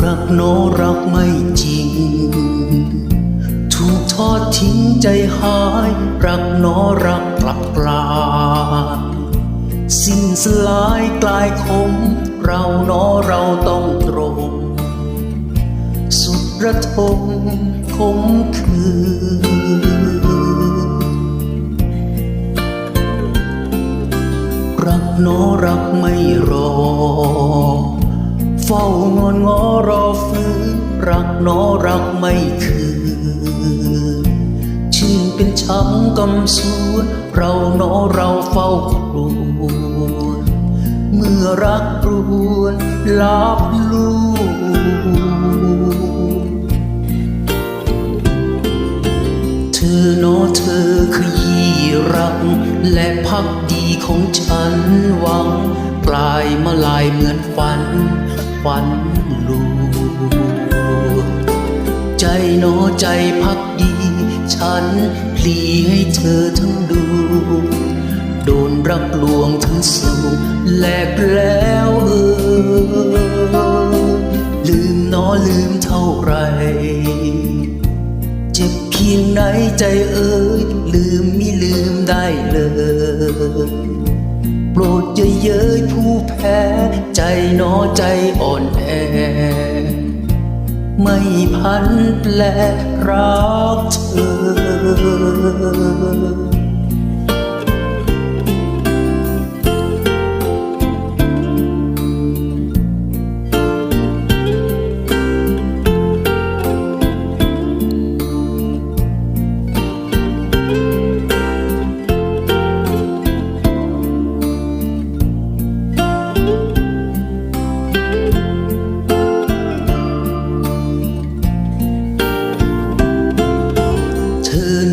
รักนอรักไม่จริง ถูกทอดทิ้งใจหาย รักหนอรักกลับกลาสิ้นสลายกลายคม เราหนอเราต้องตรง สุดระทมคมคืนรักหนอรักไม่รอ หนอรักไม่คืนชื่นเป็นช้ำกำสวนเราหนอเราเฝ้าครวญเมื่อรักรวนลับลูเธอหนอเธอขยี้รัก และพักดีของฉันหวังกลายมาลายเหมือนฝันฝัน ใจหนอใจพักดี ฉันพลีให้เธอทั้งดู โดนรักลวงทั้งสูงแหลกแล้วเออลืมหนอลืมเท่าไร เจ็บเพียงไหนใจเอ่ยลืมไมิลืมได้เลยโปรดอย่าเย้ยผู้แพ้ ใจหนอใจอ่อนแอ ไม่พันแปลรักเธอ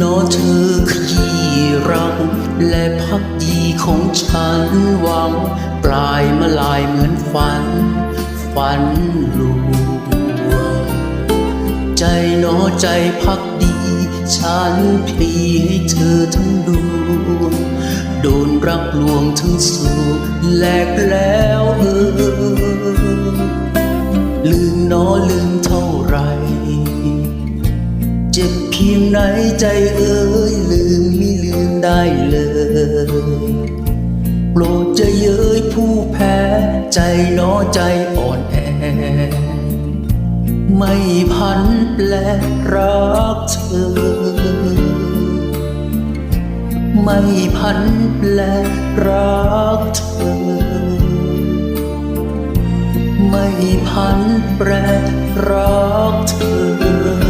อหนอเธอขยี้รัก และพักดีของฉันหวัง ปลายมาลายเหมือนฝัน ฝันลวงใจหนอใจพักดี ฉันพลีให้เธอทั้งดวงโดนรักลวงทั้งสูแหลกแล้วเออลืมนอลืมเท่าไหรเจ็บ พียงไหนใจเอ่ยลืมมิลืมได้เลยโปรดจะเย้ยผู้แพ้ ใจหนอใจอ่อนแอ ไม่พันแปลรักเธอ ไม่พันแปลรักเธอ ไม่พันแปรรักเธอ